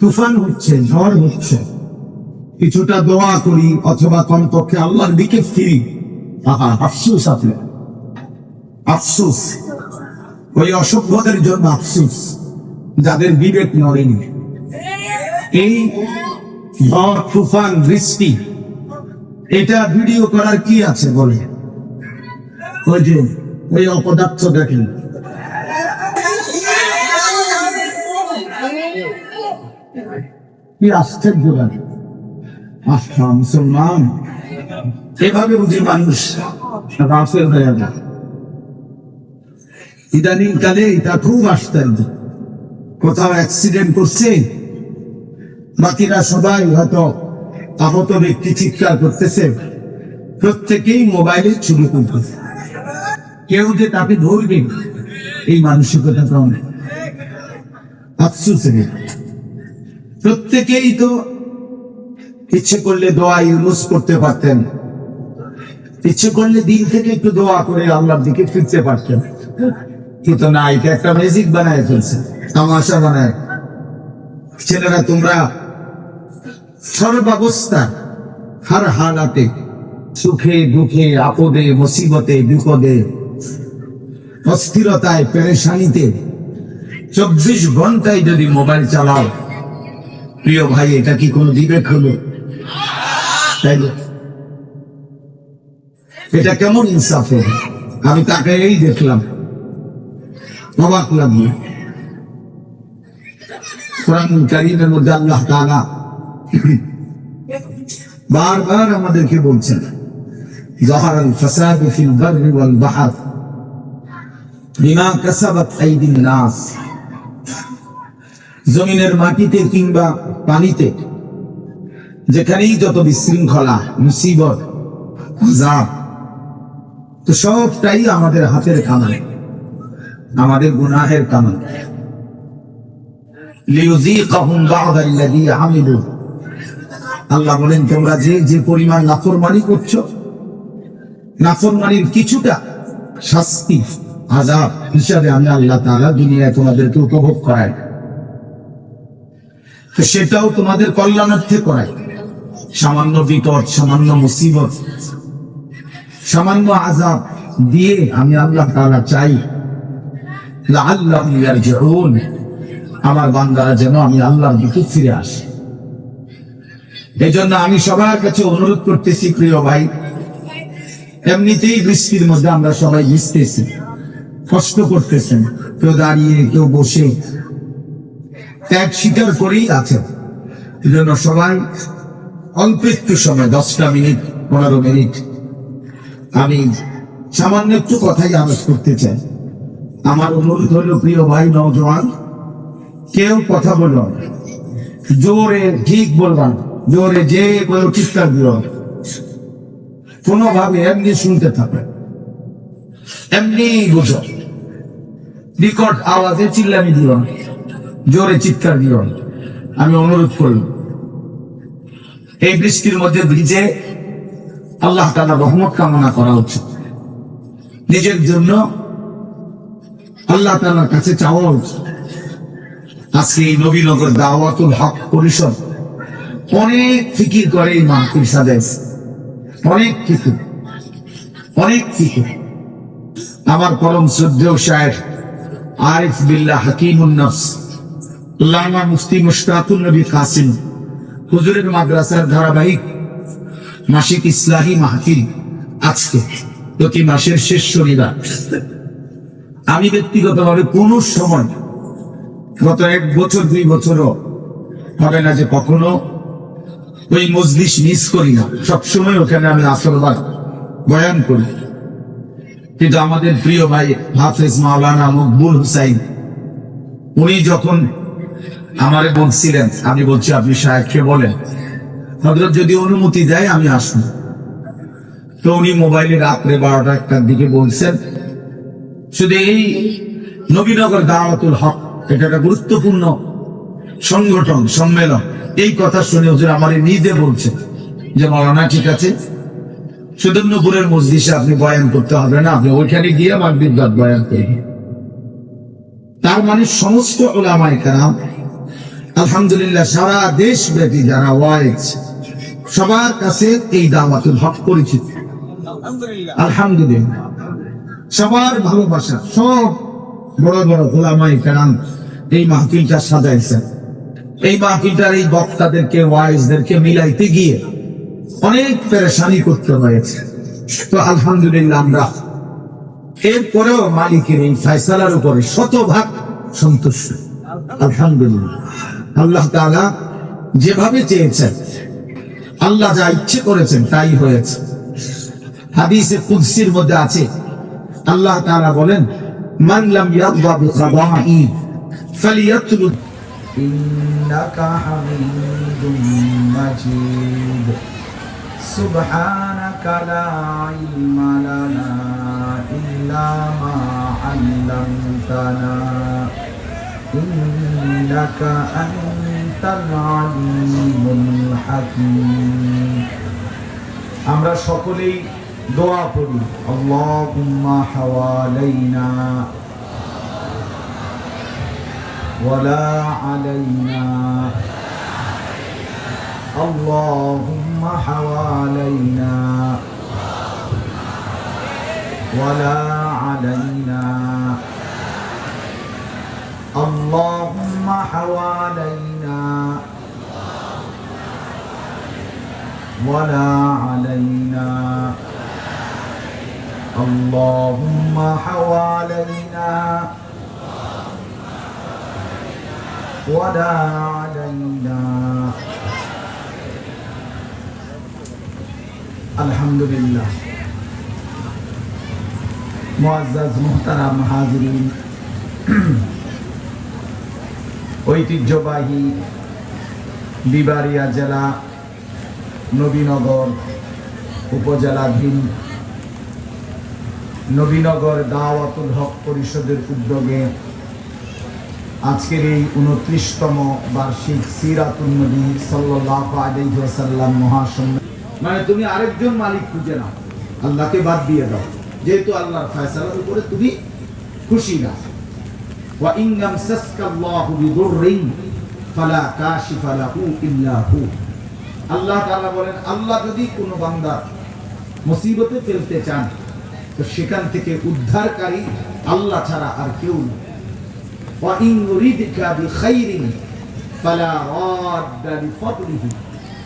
তুফান হচ্ছে, ঝড় হচ্ছে। কিছুটা দোয়া করি, অথবা কমপক্ষে আল্লাহর দিকে ফিরি। আহা, আফসুস আপনি আফসুস। ওই অসভ্যদের জন্য আফসুস, যাদের বিবেক নড়েনি। এই ঝড়, তুফান, বৃষ্টি, এটা ভিডিও করার কি আছে বলে? ওই যে, ওই অপদার্থ দেখেন। কি আশ্চর্য লাগে আস্থা মুসলমান, এভাবে বুঝি মানুষ যায়। ইদানিং কালে এটা খুব আশ্চর্য। কোথাও অ্যাক্সিডেন্ট করছে, বাকিরা সবাই হয়তো আহত ব্যক্তি চিৎকার করতেছে। প্রত্যেকেই মোবাইলে ছবি তুলতেছে কেউ যে তাকে ধরবে, এই মানসিকতা কম আফসুস প্রত্যেকেই তো ইচ্ছে করলে দোয়া ইউজ করতে পারতেন। ইচ্ছে করলে দিন থেকে একটু দোয়া করে আল্লাহর দিকে ফিরতে পারতেন। কিন্তু না, এটা একটা ম্যাজিক বানায় ফেলছে, তামাশা বানায়। ছেলেরা, তোমরা সর্বাবস্থা হার হালাতে, সুখে দুঃখে, আপদে, মুসিবতে, বিপদে, অস্থিরতায়, পেরেশানিতে, চব্বিশ ঘন্টায় যদি মোবাইল চালাও প্রিয় ভাই এটা কি কোনো বিবেক হলো তাই না? এটা কেমন ইনসাফ হলো? আমি তাকে এই দেখলাম অবাক লাগলো কোরআন কারিমের মধ্যে আল্লাহ তাআলা বারবার আমাদেরকে বলছেন ظهر الفساد في البر والبحر بما كسبت أيدي الناس জমিনের মাটিতে কিংবা পানিতে, যেখানেই যত বিশৃঙ্খলা, মুসিবত তো সবটাই আমাদের হাতের কামাই আমাদের গুনাহের আমিলু। আল্লাহ বলেন, তোমরা যে যে পরিমাণ নাফরমানি করছ, নাফরমানির কিছুটা শাস্তি, আযাব হিসাবে আমি আল্লাহ তাআলা দুনিয়ায় তোমাদেরকে উপভোগ করাই। তো সেটাও তোমাদের কল্যাণার্থে করাই সামান্য বিপদ, সামান্য মুসিবত, সামান্য আজাব দিয়ে আমি আল্লাহ তাআলা চাই আমার বান্দারা যেন আমি আল্লাহর দিকে ফিরে আসে। এই জন্য আমি সবার কাছে অনুরোধ করতেছি, প্রিয় ভাই, এমনিতেই বৃষ্টির মধ্যে আমরা সবাই ভিজতেছি, কষ্ট করতেছেন। কেউ দাঁড়িয়ে কেউ বসে ত্যাগ স্বীকার করেই আছে এই জন্য সবাই অল্প একটু সময়, দশটা মিনিট, পনেরো মিনিট। আমি সামান্য একটু কথাই আলোচ করতে চাই। আমার অনুরোধ হলো, প্রিয় ভাই নওজোয়ান, কেউ কথা বলো। জোরে ঠিক বলবা, জোরে যে কেউ চিৎকার না। কোনোভাবে এমনি শুনতে থাকে এমনি বুঝো। বিকট আওয়াজে চিল্লামি না। জোরে চিৎকার দিও আমি অনুরোধ করলাম, এই বৃষ্টির মধ্যে ভিজে আল্লাহ তালা রহমত কামনা করা উচিত। নিজের জন্য আল্লাহ তালার কাছে চাওয়া উচিত। আজকে এই নবীনগর দাওয়াতুল হক পরিষদ অনেক ফিকির করে এই মাহফিল সাদেশ অনেক ফিকির অনেক ফিকির। আমার পরম শ্রদ্ধেয় সাহেব আরিফ বিল্লাহ হাকিমুন নফস লামা মুফতি মুশতাকুল নবী কাসিম, হুজুরের মাদ্রাসার ধারাবাহিক মাসিক ইসলাহী মাহফিল আজকে প্রতি মাসের শেষ শনিবার। আমি ব্যক্তিগতভাবে কোন সময়, গত এক বছর, দুই বছরও হবে না যে কখনো ওই মজলিস মিস করি না। সবসময় ওখানে আমি আসরবার বয়ান করি। কিন্তু আমাদের প্রিয় ভাই হাফেজ মাওলানা মকবুল হুসাইন, উনি যখন আমারে বলছিলেন, আমি বলছি, আপনি সাহেবকে বলেন? হজরত যদি অনুমতি দেয়, আমি আসব। তো উনি মোবাইলে রাত্রে বারোটা একটার দিকে বলছেন, শুধু এই নবীনগর দাওয়াতুল হক, এটা একটা গুরুত্বপূর্ণ সংগঠন, সম্মেলন। এই কথা শুনে হুজুর আমার নিজে বলছে যে, মৌলানা, ঠিক আছে? সুদর্ণপুরের মসজিদে আপনি বয়ান করতে হবে না, আপনি ওইখানে গিয়ে মাগরিব রাত বয়ান করবেন। তার মানে সমস্ত ওলামায়ে কেরাম আলহামদুলিল্লাহ সারা দেশব্যাপী যারা ওয়াইজ সবার কাছে এই দাওয়াতুল হক পরিচিত। আলহামদুলিল্লাহ। সবার ভালোবাসা সব বড় বড় গোলামাই কেরাম এই মাহফিলটা সাজাইছেন। এই মাহফিলটার এই বক্তাদেরকে ওয়াইজদেরকে মিলাইতে গিয়ে অনেক পেরেশানি করতে হয়েছে। তো আলহামদুলিল্লাহ আমরা এরপরেও মালিকের এই ফয়সালার উপরে শতভাগ সন্তুষ্ট। আলহামদুলিল্লাহ। আল্লাহ তাআলা যেভাবে চেয়েছেন আল্লাহ যা ইচ্ছে করেছেন তাই হয়েছে হাদিসে কুদসির মধ্যে আছে আল্লাহ তাআলা বলেন মান লাম ইয়ারদা বিকাদাই ফালিয়াতলুব إنك حميد مجيد سبحانك لا علم لنا إلا ما علمتنا إنك أنت العليم الحكيم আমরা সকলেই দোয়া পড়ি আল্লাহুম্মা হাওয়ালাইনা ولا علينا اللهم حوالينا ولا علينا ولا علينا اللهم حوالينا ولا علينا الحمد لله معزز محترم হাজিরিন ঐতিহ্যবাহী বিবারিয়া জেলা নবীনগর উপজেলাধীন। নবীনগর দাওয়াতুল হক পরিষদের উদ্যোগে আজকের এই উনত্রিশতম বার্ষিক সিরাতুল নবী সাল্লাল্লাহু আলাইহি ওয়াসাল্লাম মানে তুমি আরেকজন মালিক খুঁজে নাও, আল্লাহকে বাদ দিয়ে দাও। যেহেতু আল্লাহর ফয়সালার উপরে তুমি খুশি না। ওয়া ইন ইয়ামসাসকা আল্লাহু বিদুররিন, ফালা কাশিফা লাহু ইল্লা হু। আল্লাহ তাআলা বলেন, আল্লাহ যদি কোনো বান্দা মুসিবতে ফেলতে চান, তো সেখান থেকে উদ্ধারকারী আল্লাহ ছাড়া আর কেউ না ওয়া ইন ইউরিদকা বিখাইরিন ফালা রাদ্দা লিফদলিহি।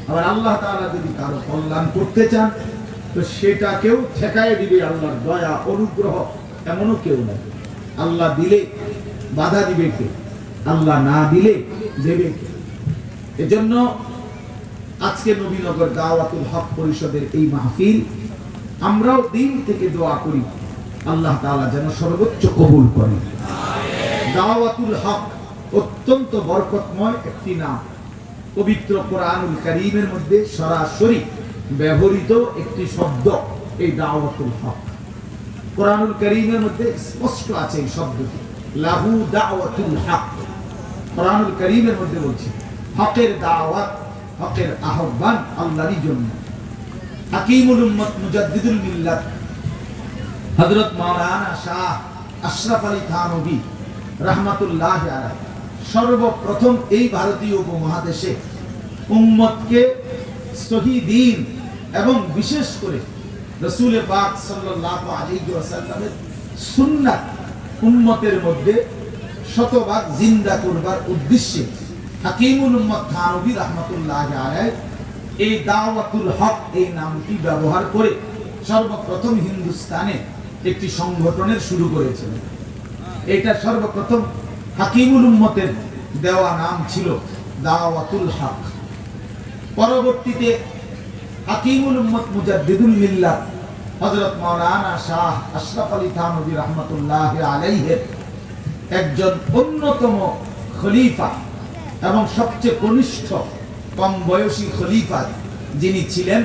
আবার আল্লাহ তাআলা যদি কারও কল্যাণ করতে চান, তো সেটা কেউ ঠেকায় দিবে আল্লাহর দয়া, অনুগ্রহ, এমনও কেউ নাই। আল্লাহ দিলে বাধা দিবে কে? আল্লাহ না দিলে দেবে কে? এজন্য আজকে নবীনগর দাওয়াতুল হক পরিষদের এই মাহফিল, আমরাও দিন থেকে দোয়া করি, আল্লাহ তাআলা যেন সর্বোচ্চ কবুল করেন দাওয়াতুল হক অত্যন্ত বরকতময় একটি নাম। পবিত্র কোরআনুল কারীমের মধ্যে সরাসরি ব্যবহৃত একটি শব্দ, এই দাওয়াতুল হক। কোরআনুল করিমের মধ্যে স্পষ্ট আছে এই শব্দটি, লাহু দাওয়াতুল হক। কোরআনুল কারীমের মধ্যে বলছে, হকের দাওয়াত হকের আহ্বান আল্লাহরই জন্য। উম্মত মুজাদ্দিদুল মিল্লাত। হযরত মাওলানা শাহ আশরাফ আলী রাহমাতুল্লাহ সর্বপ্রথম এই ভারতীয় উপমহাদেশে উম্মতকে সহি দিন এবং বিশেষ করে রসুল পাক সাল্লাল্লাহু আলাইহি ওয়াসাল্লামের সুন্নাত উম্মতের মধ্যে শতভাগ জিন্দা করবার উদ্দেশ্যে হাকিমুল উম্মত থানভী রাহমাতুল্লাহ আলাইহি এই দাওয়াতুল হক, এই নামটি ব্যবহার করে সর্বপ্রথম হিন্দুস্তানে একটি সংগঠনের শুরু করেছিলেন এটা সর্বপ্রথম হাকিমুল উম্মতের দেওয়া নাম ছিল দাওয়াতুল হক। পরবর্তীতে হাকিমুল উম্মত মুজাদ্দিদুল মিল্লাত হযরত মাওলানা শাহ আশরাফ আলী থানভী রাহমাতুল্লাহ আলাইহির একজন অন্যতম খলিফা এবং সবচেয়ে কনিষ্ঠ কম বয়সী খলিফা যিনি ছিলেন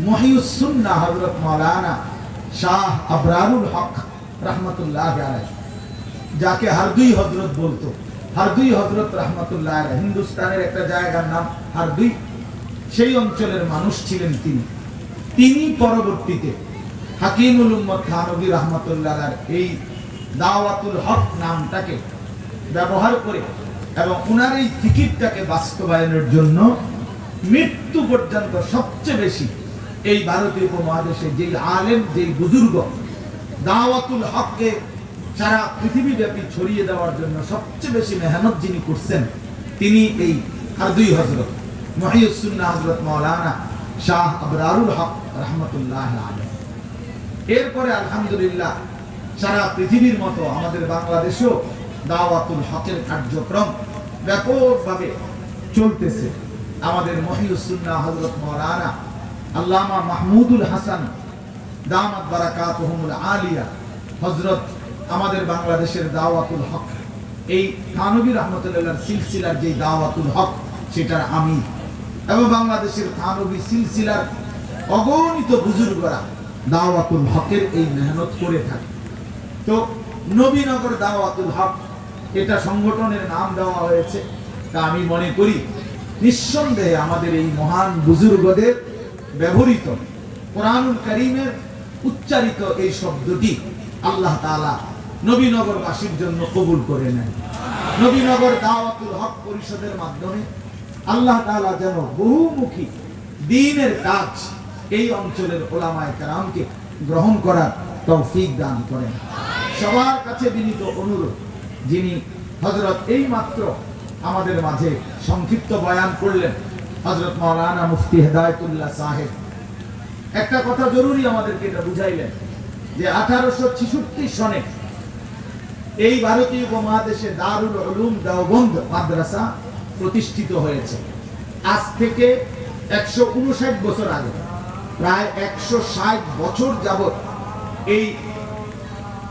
মহিউসুন্নাহ হযরত মাওলানা শাহ আবরারুল হক রাহমাতুল্লাহ যাকে হারদুই হজরত বলতো হারদুই হজরত রহমতুল্লাহ। হিন্দুস্তানের একটা জায়গার নাম হারদুই সেই অঞ্চলের মানুষ ছিলেন তিনি তিনি পরবর্তীতে হাকিমুল উম্মদ খানবী রহমতুল্লাহ এই দাওয়াতুল হক নামটাকে ব্যবহার করে এবং ওনার এই ফিকিরটাকে বাস্তবায়নের জন্য মৃত্যু পর্যন্ত সবচেয়ে বেশি এই ভারতীয় উপমহাদেশে যেই আলেম, যেই বুজুর্গ, দাওয়াতুল হককে সারা পৃথিবী ব্যাপী ছড়িয়ে দেওয়ার জন্য সবচেয়ে বেশি মেহনত যিনি করছেন, তিনি এই আর দুই হজরত মহিউসুল্লাহ হজরত মৌলানা শাহ আবরারুল হক রহমতুল্লাহ আলম এরপরে আলহামদুলিল্লাহ সারা পৃথিবীর মতো আমাদের বাংলাদেশেও দাওয়াতুল হকের কার্যক্রম ব্যাপকভাবে চলতেছে। আমাদের মহিউসুল্লাহ হজরত মৌলানা আল্লামা মাহমুদুল হাসান, দামাত বারাকাতুহুমুল আলিয়া হজরত আমাদের বাংলাদেশের দাওয়াতুল হক। এই থানবী রহমতুল্লাহ সিলসিলার যে দাওয়াতুল হক, সেটার আমি। এবং বাংলাদেশের থানবী সিলসিলার অগণিত বুজুর্গরা দাওয়াতুল হকের এই মেহনত করে থাকে। তো নবীনগর দাওয়াতুল হক এটা সংগঠনের নাম দেওয়া হয়েছে। তা আমি মনে করি, নিঃসন্দেহে আমাদের এই মহান বুজুর্গদের ব্যবহৃত কোরআনুল করিমের উচ্চারিত এই শব্দটি আল্লাহ তাআলা নবীনগরবাসীর জন্য কবুল করে নেন। নবীনগর দাওয়াতুল হক পরিষদের মাধ্যমে আল্লাহ তাআলা যেন বহুমুখী দিনের কাজ এই অঞ্চলের ওলামায়ে কেরামকে গ্রহণ করার তৌফিক দান করেন। সবার কাছে বিনীত অনুরোধ যিনি হজরত এই মাত্র আমাদের মাঝে সংক্ষিপ্ত বয়ান করলেন হজরত মাওলানা মুফতি হেদায়তুল্লাহ সাহেব। একটা কথা জরুরি আমাদেরকে এটা বুঝাইলেন, যে আঠারোশো ছিষট্টি সনে এই ভারতীয় উপমহাদেশে দারুল উলুম দেওবন্দ মাদ্রাসা প্রতিষ্ঠিত হয়েছে। আজ থেকে একশো উনষাট বছর আগে, প্রায় একশো ষাট বছর যাবত এই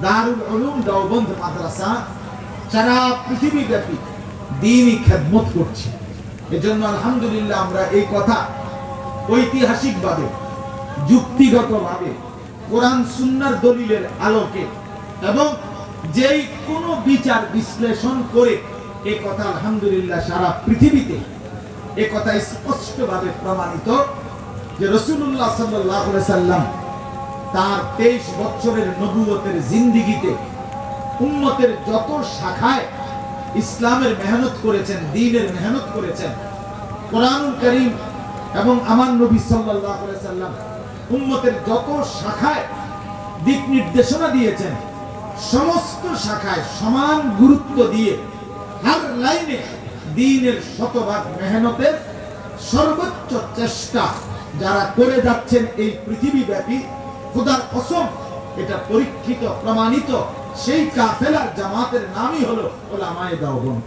দারুল উলুম দেওবন্দ মাদ্রাসা সারা পৃথিবী ব্যাপী দিনই খেদমত করছে, এজন্য আলহামদুলিল্লাহ আমরা এই কথা ঐতিহাসিকভাবে, যুক্তিগতভাবে, কোরআন সুন্নার দলিলের আলোকে এবং যেই কোনো বিচার বিশ্লেষণ করে এ কথা আলহামদুলিল্লাহ সারা পৃথিবীতে এ কথা স্পষ্টভাবে প্রমাণিত যে রসুল্লাহ সাল্লাহ সাল্লাম তার তেইশ বছরের নবুয়তের জিন্দিগিতে উম্মতের যত শাখায় ইসলামের মেহনত করেছেন দ্বীনের মেহনত করেছেন, কোরআনুল করিম এবং আমার নবী সাল্লাম উম্মতের যত শাখায় দিক নির্দেশনা দিয়েছেন, সমস্ত শাখায় সমান গুরুত্ব দিয়ে হার লাইনে দ্বীনের শতভাগ মেহনতের সর্বোচ্চ চেষ্টা যারা করে যাচ্ছেন এই পৃথিবী ব্যাপী খোদার কসম, এটা পরীক্ষিত, প্রমাণিত সেই কাফেলার জামাতের নামই হলো ওলামায়ে দাওবন্দ।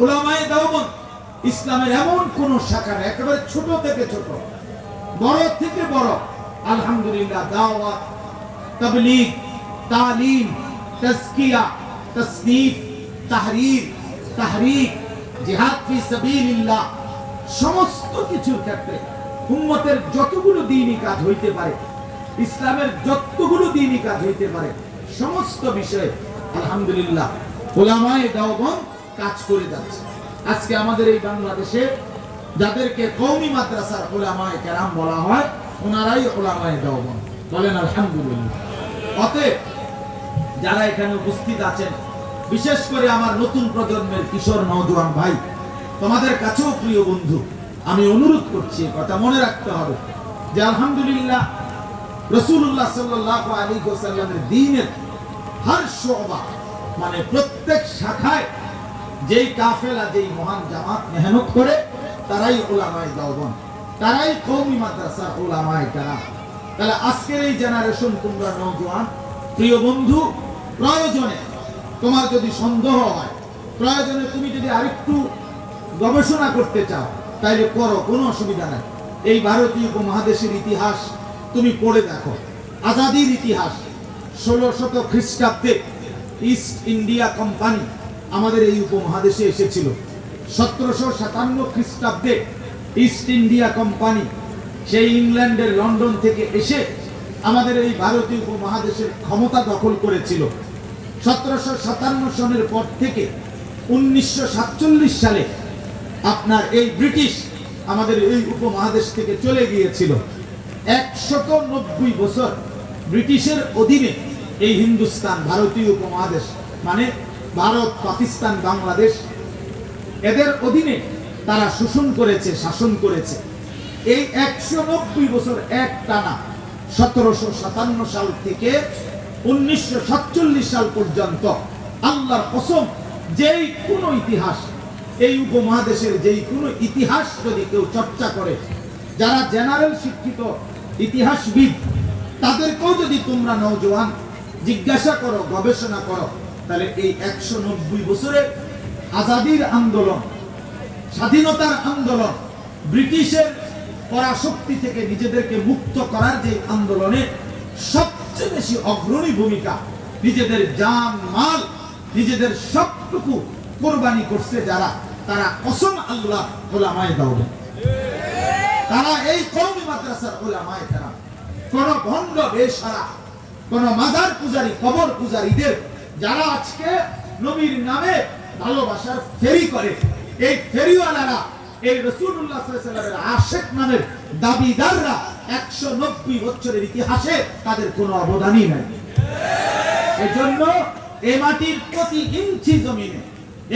ওলামায়ে দাওবন্দ ইসলামের এমন কোন শাখা নেই একেবারে ছোট থেকে ছোট, বড় থেকে বড়, আলহামদুলিল্লাহ, দাওয়াত, তাবলীগ, তালিম, তাজকিয়া, তাসনিফ, তাহরীর, তাহরিক, জিহাদ ফি সাবিলিল্লাহ, সমস্ত কিছুর ক্ষেত্রে উম্মতের যতগুলো দিনই কাজ হইতে পারে, ইসলামের যতগুলো দিনই কাজ হইতে পারে সমস্ত বিষয়ে আলহামদুলিল্লাহ ওলামায়ে দাওবন কাজ করে যাচ্ছে। আজকে আমাদের এই বাংলাদেশে যাদেরকে কওমি মাদ্রাসার ওলামায়ে কেরাম বলা হয়, ওনারাই ওলামায়ে দাওবন বলেন আলহামদুলিল্লাহ। অতএব যারা এখানে উপস্থিত আছেন, বিশেষ করে আমার নতুন প্রজন্মের কিশোর নওজোয়ান ভাই, তোমাদের কাছেও প্রিয় বন্ধু, আমি অনুরোধ করছি কথা মনে রাখতে হবে যে আলহামদুলিল্লাহ রসুল্লাহ সাল্লাহ আলী সাল্লামের দিনের হর শোভা। মানে প্রত্যেক শাখায় যেই কাফেলা, যেই মহান জামাত মেহনত করে, তারাই ওলামায় দাওবন। তারাই কৌমি মাদ্রাসা ওলামায় তারা তাহলে আজকের এই জেনারেশন তোমরা নৌজওয়ান প্রিয় বন্ধু, প্রয়োজনে তোমার যদি সন্দেহ হয়, প্রয়োজনে তুমি যদি আরেকটু গবেষণা করতে চাও, তাইলে করো, কোনো অসুবিধা নাই। এই ভারতীয় উপমহাদেশের ইতিহাস তুমি পড়ে দেখো। আজাদির ইতিহাস। ষোলো শত খ্রিস্টাব্দে ইস্ট ইন্ডিয়া কোম্পানি আমাদের এই উপমহাদেশে এসেছিল। সতেরোশো সাতান্ন খ্রিস্টাব্দে ইস্ট ইন্ডিয়া কোম্পানি সেই ইংল্যান্ডের লন্ডন থেকে এসে আমাদের এই ভারতীয় উপমহাদেশের ক্ষমতা দখল করেছিল। সতেরোশো সাতান্ন সনের পর থেকে উনিশশো সাতচল্লিশ সালে আপনার এই ব্রিটিশ আমাদের এই উপমহাদেশ থেকে চলে গিয়েছিল। একশত নব্বই বছর ব্রিটিশের অধীনে এই হিন্দুস্তান ভারতীয় উপমহাদেশ মানে ভারত, পাকিস্তান, বাংলাদেশ, এদের অধীনে তারা শোষণ করেছে, শাসন করেছে। এই একশো নব্বই বছর এক টানা সতেরোশো সাতান্ন সাল থেকে উনিশশো সাতচল্লিশ সাল পর্যন্ত আল্লাহর কসম, যেই কোনো ইতিহাস, এই উপমহাদেশের যেই কোনো ইতিহাস যদি কেউ চর্চা করে, যারা জেনারেল শিক্ষিত ইতিহাসবিদ তাদেরকেও যদি তোমরা নৌজওয়ান জিজ্ঞাসা করো, গবেষণা করো, তাহলে এই একশো নব্বই বছরের আজাদির আন্দোলন, স্বাধীনতার আন্দোলন, ব্রিটিশের পরাশক্তি থেকে নিজেদেরকে মুক্ত করার যে আন্দোলনে সবচেয়ে বেশি অগ্রণী ভূমিকা নিজেদের জান, মাল, নিজেদের সবটুকু কোরবানি করছে যারা, তারা কসম আল্লাহ ওলামায় দাওবে তারা এই কৌমি মাদ্রাসার ওলামায় তারা কোন বেসারা কোন মাজার পূজারী, কবর পূজারীদের যারা আজকে নবীর নামে ভালোবাসার ফেরি করে, এই ফেরিওয়ালারা, এই নামের দাবিদাররা একশো নব্বই বছরের ইতিহাসে তাদের কোনো অবদানই নাই। এজন্য এই মাটির প্রতি ইঞ্চি জমিনে,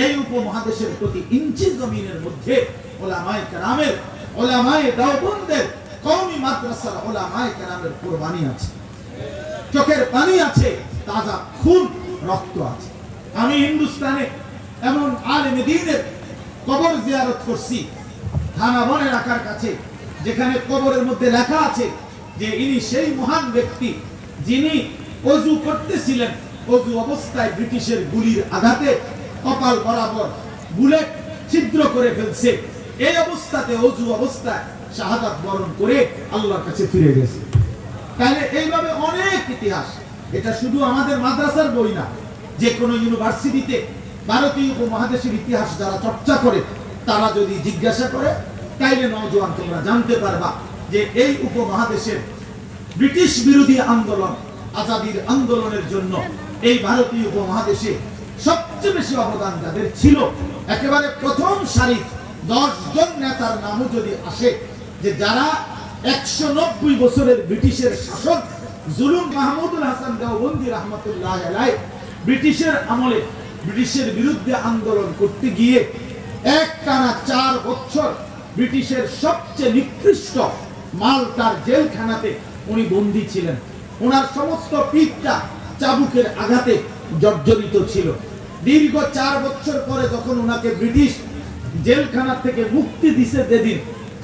এই উপমহাদেশের প্রতি ইঞ্চি জমিনের মধ্যে ওলামায়ে কেরামের, ওলামায়ে দাওবন্দের কওমি মাদ্রাসার ওলামায়ে কেরামের কোরবানি আছে। চোখের পানি আছে, তাজা খুন, রক্ত আছে। আমি হিন্দুস্তানে এমন আলেম দিনের কবর জিয়ারত করছি, থানা বন এলাকার কাছে, যেখানে কবরের মধ্যে লেখা আছে যে ইনি সেই মহান ব্যক্তি যিনি অজু করতেছিলেন, অজু অবস্থায় ব্রিটিশের গুলির আঘাতে কপাল বরাবর বুলেট ছিদ্র করে ফেলছে। এই অবস্থাতে অজু অবস্থায় শাহাদাত বরণ করে আল্লাহর কাছে ফিরে গেছে। তাহলে এইভাবে অনেক ইতিহাস। এটা শুধু আমাদের মাদ্রাসার বই না, যে কোনো ইউনিভার্সিটিতে ভারতীয় উপমহাদেশের ইতিহাস যারা চর্চা করে, তারা যদি জিজ্ঞাসা করে, তাইলে নজওয়ান তোমরা জানতে পারবা যে এই উপমহাদেশের ব্রিটিশ বিরোধী আন্দোলন, আজাদির আন্দোলনের জন্য এই ভারতীয় উপমহাদেশে সবচেয়ে বেশি অবদান যাদের ছিল, একেবারে প্রথম সারি দশ জন নেতার নামও যদি আসে যে যারা একশো নব্বই বছরের ব্রিটিশের শাসক, জুলুম মাহমুদুল হাসান দেওবন্দি রহমতুল্লাহ ব্রিটিশের আমলে ব্রিটিশের বিরুদ্ধে আন্দোলন করতে গিয়ে এক টানা চার বছর ব্রিটিশের সবচেয়ে নিকৃষ্ট মালটার জেলখানাতে উনি বন্দী ছিলেন। ওনার সমস্ত পিঠটা চাবুকের আঘাতে জর্জরিত ছিল। দীর্ঘ চার বছর পরে যখন ওনাকে ব্রিটিশ জেলখানা থেকে মুক্তি দিছে যেদিন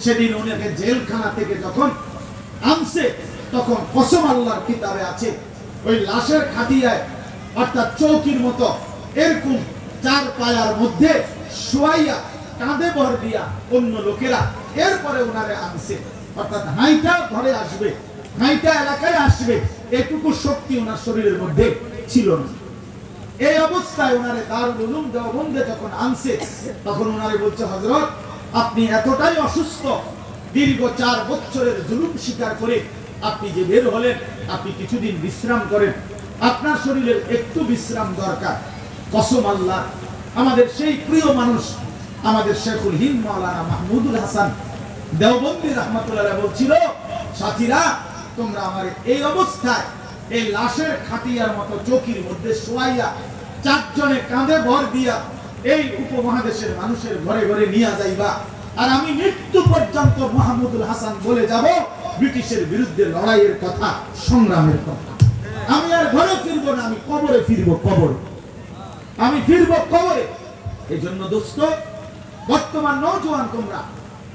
সেদিন ওনাকে জেলখানা থেকে যখন আনছে তখন কসম আল্লাহর কিতাবে আছে, ওই লাশের খাটিয়ায় অর্থাৎ চৌকির মতো এরকম চার পায়ার মধ্যে শোয়াইয়া, কাঁধে ভর দিয়া অন্য লোকেরা এরপরে ওনারে আনছে। অর্থাৎ হাইটা ঘরে আসবে হাইটা এলাকায় আসবে, এটুকু শক্তি ওনার শরীরের মধ্যে ছিল না। এই অবস্থায় ওনারে দারুল উলুম দেওবন্দে যখন আনছে, তখন ওনারে বলছে হজরত আপনি এতটাই অসুস্থ, দীর্ঘ চার বছরের জুলুম স্বীকার করে আপনি যে বের হলেন, আপনি কিছুদিন বিশ্রাম করেন। আপনার শরীরের একটু বিশ্রাম দরকার। কসম আল্লাহ, আমাদের সেই প্রিয় মানুষ, আমাদের শেখুল হিন্দ মাওলানা মাহমুদুল হাসান, দেওবন্দি রহমতুল্লাহ বলছিল, সাথীরা, তোমরা আমার এই অবস্থায়, এই লাশের খাটিয়ার মতো চৌকির মধ্যে শোয়াইয়া, চারজনে কাঁধে ভর দিয়া এই উপমহাদেশের মানুষের ঘরে ঘরে নিয়ে যাইবা। আর আমি মৃত্যু পর্যন্ত মাহমুদুল হাসান বলে যাব, ব্রিটিশের বিরুদ্ধে লড়াইয়ের কথা, সংগ্রামের কথা। আমি আর ঘরে ফিরবো না, আমি কবরে ফিরবো কবরে। আমি ফিরবো কবরে। এই জন্য দোস্ত, বর্তমান নৌজওয়ান তোমরা,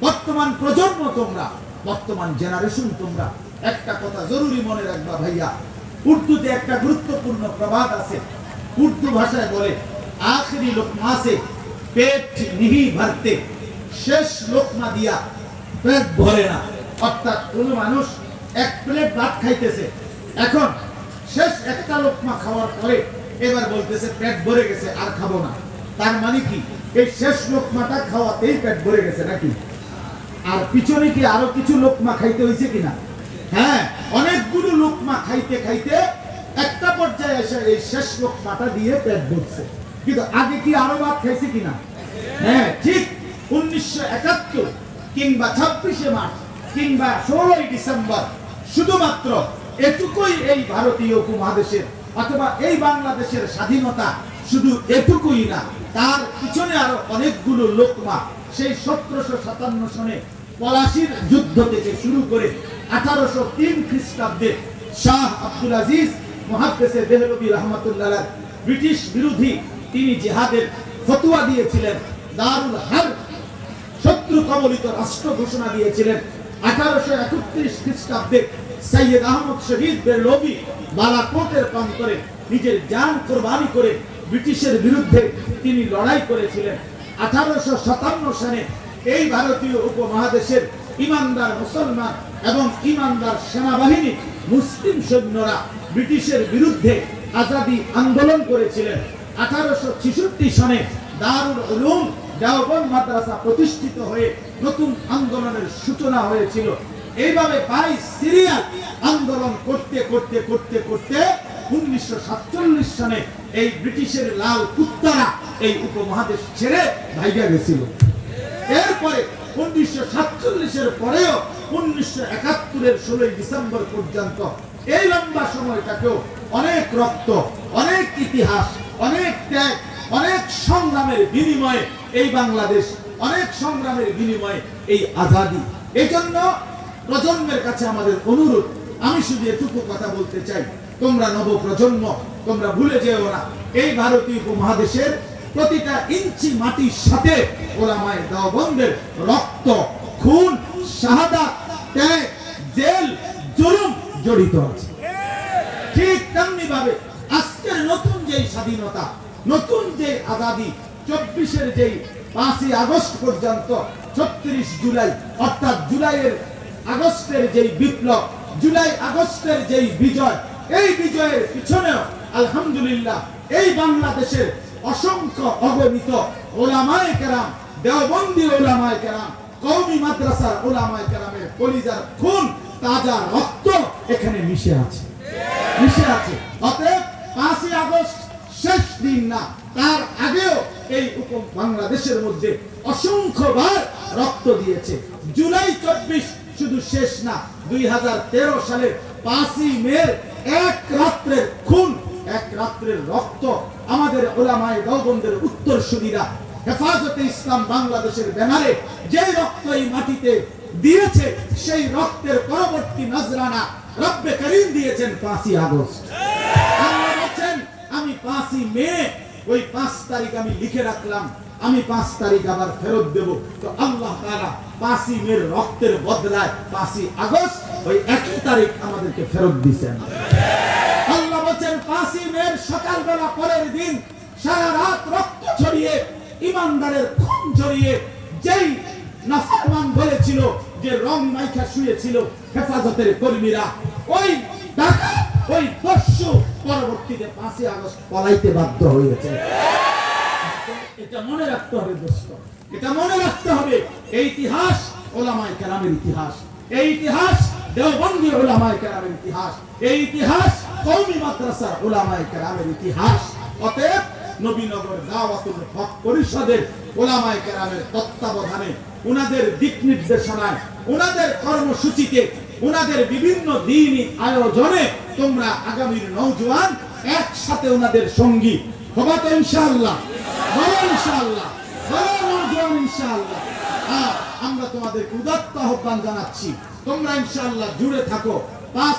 বর্তমান প্রজন্ম তোমরা, বর্তমান জেনারেশন তোমরা, একটা কথা জরুরি মনে রাখবা ভাইয়া। উর্দুতে একটা গুরুত্বপূর্ণ প্রবাদ আছে। উর্দু ভাষায় বলে আখরি লোকমা সে পেট নিহি ভরতে, শেষ লোকমা দিয়া পেট ভরে না। অর্থাৎ কোনো মানুষ এক প্লেট ভাত খাইতেছে। এখন শেষ একটা লোকমা খাওয়ার পরে এবার বলতেছে, পেট ভরে গেছে, আর খাব না। তার মানে কি? এই শেষ লোকমাটা খাওয়াতেই পেট ভরে গেছে নাকি? আর পিছনে কি আরও কিছু লোকমা খাইতে হয়েছে কিনা? হ্যাঁ অনেকগুলো লোকমা খাইতে খাইতে একটা পর্যায়ে এসে এই শেষ লোকমাটা দিয়ে পেট ভরছে। কিন্তু আগে কি আরও ভাত খাইছে কিনা? হ্যাঁ ঠিক উনিশশো একাত্তর কিংবা ছাব্বিশে মার্চ কিংবা ষোলোই ডিসেম্বর শুধুমাত্র এটুকুই এই ভারতীয় উপমহাদেশের অথবা এই বাংলাদেশের স্বাধীনতা শুধু এটুকুই না, তার পিছনে আরও অনেকগুলো লোকমা সেই সতেরোশো সাতান্ন সনে পলাশির যুদ্ধ থেকে শুরু করে আঠারোশো তিন খ্রিস্টাব্দে শাহ আব্দুল আজিজ, মহাদ্দেশে দেহলবী রহমতুল্লাহ ব্রিটিশ বিরোধী তিনি জেহাদের ফতুয়া দিয়েছিলেন। দারুল হার, শত্রু কবলিত রাষ্ট্র ঘোষণা দিয়েছিলেন। আঠারোশো একত্রিশ খ্রিস্টাব্দে সৈয়দ আহমদ শহীদ বেরলবি বালাকোটের প্রান্তরে নিজের জান কোরবানি করে ব্রিটিশের বিরুদ্ধে তিনি লড়াই করেছিলেন। আঠারোশো সাতান্ন সালে এই ভারতীয় উপমহাদেশের ইমানদার মুসলমান এবং ইমানদার সেনাবাহিনী মুসলিম সৈন্যরা ব্রিটিশের বিরুদ্ধে আজাদি আন্দোলন করেছিলেন। আঠারোশো ছেষট্টি সনে দারুল উলুম দেওবন্দ মাদ্রাসা প্রতিষ্ঠিত হয়ে নতুন আন্দোলনের সূচনা হয়েছিল। এইভাবে বাইশ সিরিয়াল আন্দোলন করতে করতে করতে করতে উনিশশো এই ব্রিটিশের লাল কুত্তারা এই উপমহাদেশ ছেড়ে ভাইগা গেছিল। এরপরে উনিশশো পরেও উনিশশো একাত্তরের ষোলোই ডিসেম্বর পর্যন্ত এই লম্বা সময়টাকেও অনেক রক্ত, অনেক ইতিহাস অনেক ত্যাগ, অনেক সংগ্রামের বিনিময়ে এই বাংলাদেশ, অনেক সংগ্রামের বিনিময়ে এই আজাদি। এই জন্য প্রজন্মের কাছে আমাদের অনুরোধ, আমি শুধু এটুকু কথা বলতে চাই, তোমরা নব প্রজন্ম তোমরা ভুলে যেও না, এই ভারতীয় উপমহাদেশের প্রতিটা ইঞ্চি মাটির সাথে ওলামায় দাওবন্দের রক্ত, খুন, শাহাদা, ত্যাগ, জেল, জুলুম জড়িত আছে। ঠিক তেমনি ভাবে আজকের নতুন যে স্বাধীনতা, নতুন যে আজাদি, চব্বিশের যেই পাঁচই আগস্ট পর্যন্ত ছত্রিশ জুলাই, অর্থাৎ জুলাইয়ের আগস্টের যেই বিপ্লব, জুলাই আগস্টের যেই বিজয়, এই বিজয়ের পিছনেও আলহামদুলিল্লাহ এই বাংলাদেশের অসংখ্য অগণিত ওলামায় কেরাম, দেওবন্দি ওলামায়ে কেরাম, কওমি মাদ্রাসার ওলামায়ে কেরামের কলিজার খুন, তাজা রক্ত এখানে মিশে আছে। মিশে আছে। অতএব দিন না, তার আগেও এই উপ বাংলাদেশের মধ্যে অসংখ্যবার রক্ত দিয়েছে। জুলাই চব্বিশ শুধু শেষ না, দুই হাজার তেরো সালের পাঁচই মে এক রাত্রের খুন, এক রাত্রের রক্ত আমাদের ওলামায় দলবন্ধের উত্তর সুবিধা হেফাজতে ইসলাম বাংলাদেশের ব্যানারে যে রক্ত এই মাটিতে দিয়েছে, সেই রক্তের পরবর্তী নজরানা রব্বে করিম দিয়েছেন পাঁচই আগস্ট। আমি পাঁচই মে, ওই পাঁচ তারিখ আমি লিখে রাখলাম, আমি পাঁচ তারিখ আবার ফেরত দেব। তো আল্লাহ তাআলা পাঁচই মের রক্তের বদলায় পাঁচই আগস্ট, ওই একই তারিখ আমাদেরকে ফেরত দিচ্ছেন আল্লাহ বলছেন, পাঁচই মের সকালবেলা পরের দিন সারা রাত রক্ত ছড়িয়ে ইমানদারের খুন ছড়িয়ে যেই নাফরমান বলেছিল যে রং মাইখা শুয়েছিল হেফাজতের কর্মীরা, ওই টাকা ওই পরশু পরবর্তীতে পাঁচই আগস্ট পলাইতে বাধ্য হয়েছে এটা মনে রাখতে হবে দোস্ত। এটা মনে রাখতে হবে। এই ইতিহাস ওলামায় কেরামের ইতিহাস। এই ইতিহাস দেওবন্দি ওলামায় কেরামের ইতিহাস। এই ইতিহাস কৌমি মাদ্রাসার ওলামায় কেরামের ইতিহাস। অতএব নবীনগর দাওয়াতুল হক পরিষদের ওলামায় কেরামের তত্ত্বাবধানে উনাদের দিক নির্দেশনায়, উনাদের কর্মসূচিতে উনাদের বিভিন্ন দিনই আয়োজনে তোমরা আগামীর নৌজওয়ান একসাথে উনাদের সঙ্গী। হবা তো হ্যাঁ, আমরা তোমাদের উদাত্ত আহ্বান জানাচ্ছি তোমরা ইনশাআল্লাহ জুড়ে থাকো পাঁচ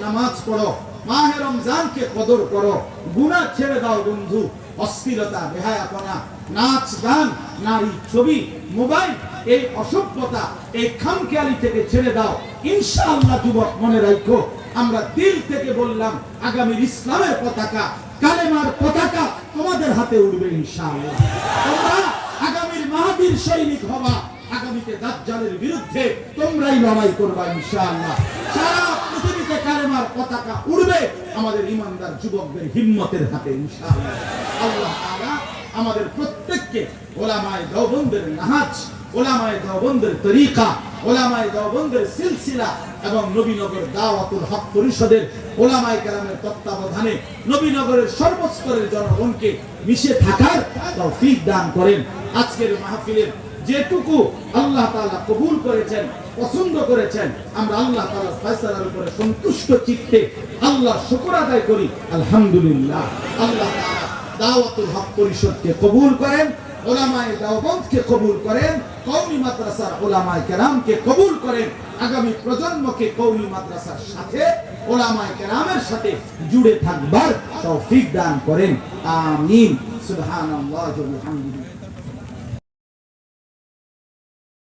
নামাজ পড়ো মাহে রমজানকে কদর করো গুনাহ ছেড়ে দাও বন্ধু অস্থিরতা বেহায়াপনা নাচ গান ছবি, মোবাইল, এই অসভ্যতা, এই খামখেয়ালি থেকে ছেড়ে দাও। ইনশাআল্লাহ যুবক, মনে রাখো, আমরা দিল থেকে বললাম, আগামীর ইসলামের পতাকা, কালেমার পতাকা তোমাদের হাতে উঠবে ইনশাআল্লাহ। তোমরা আগামীর মাহাবীর সৈনিক হবা, আগামীতে দাজ্জালের বিরুদ্ধে তোমরাই লড়াই করবা ইনশাআল্লাহ। সারা পৃথিবীতে কালেমার পতাকা উড়বে আমাদের ইমানদার যুবকদের হিম্মতের হাতে ইনশাআল্লাহ। আল্লাহ তাআলা আমাদের প্রত্যেককে ওলামায়ে দেওবন্দের নাহাজ, ওলামায়ে দেওবন্দের তরিকা, ওলামায়ে দেওবন্দের সিলসিলা এবং নবীনগর দাওয়াতুল হক পরিষদের ওলামায়ে কেরামের তত্ত্বাবধানে নবীনগরের সর্বস্তরের জনগণকে মিশে থাকার তৌফিক দান করেন। আজকের মাহফিলের যেটুকু আল্লাহ তাআলা কবুল করেছেন, পছন্দ করেছেন, আমরা আল্লাহ তাআলার ফয়সালার উপরে সন্তুষ্ট চিত্তে আল্লাহ শুকর আদায় করি। আলহামদুলিল্লাহ। আল্লাহ তাআলা দাওয়াতুল হক পরিষদকে কবুল করেন, ওলামায়ে দাওবন্ধকে কবুল করেন, কওমি মাদ্রাসার ওলামায়ে কেরামকে কবুল করেন। আগামী প্রজন্মকে কওমি মাদ্রাসার সাথে, ওলামায় কেরামের সাথে জুড়ে থাকবার তৌফিক দান করেন। আমিন। সুবহানাল্লাহি ওয়া বিহামদিহি।